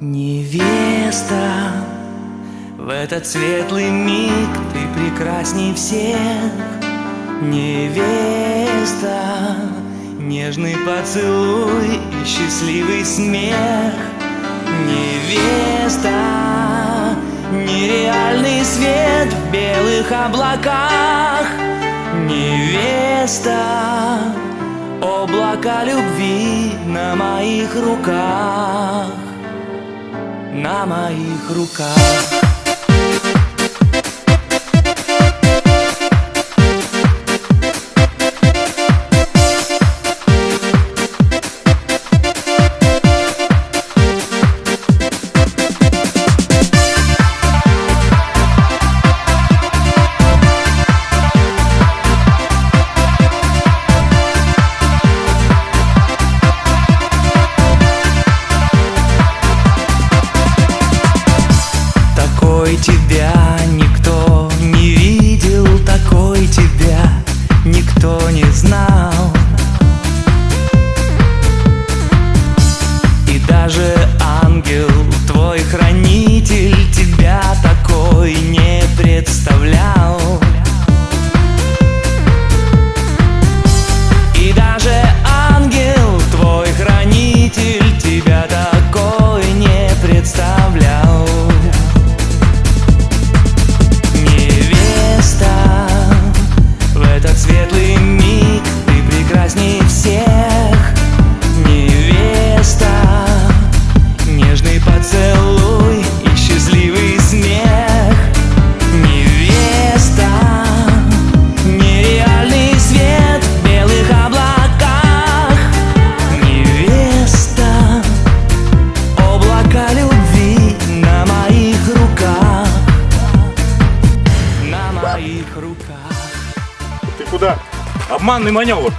невеста. В этот светлый миг ты прекрасней всех. Невеста Нежный поцелуй и счастливый смех. Невеста Нереальный свет в белых облаках. Невеста Облака любви на моих руках На моих руках Такой тебя никто не видел, такой тебя никто не моих руках. Ты куда? Обманный маневр.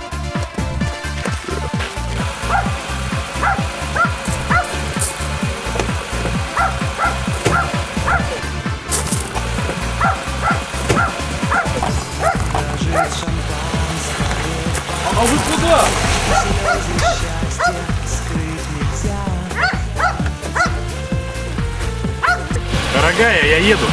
А вы куда? Дорогая, я еду.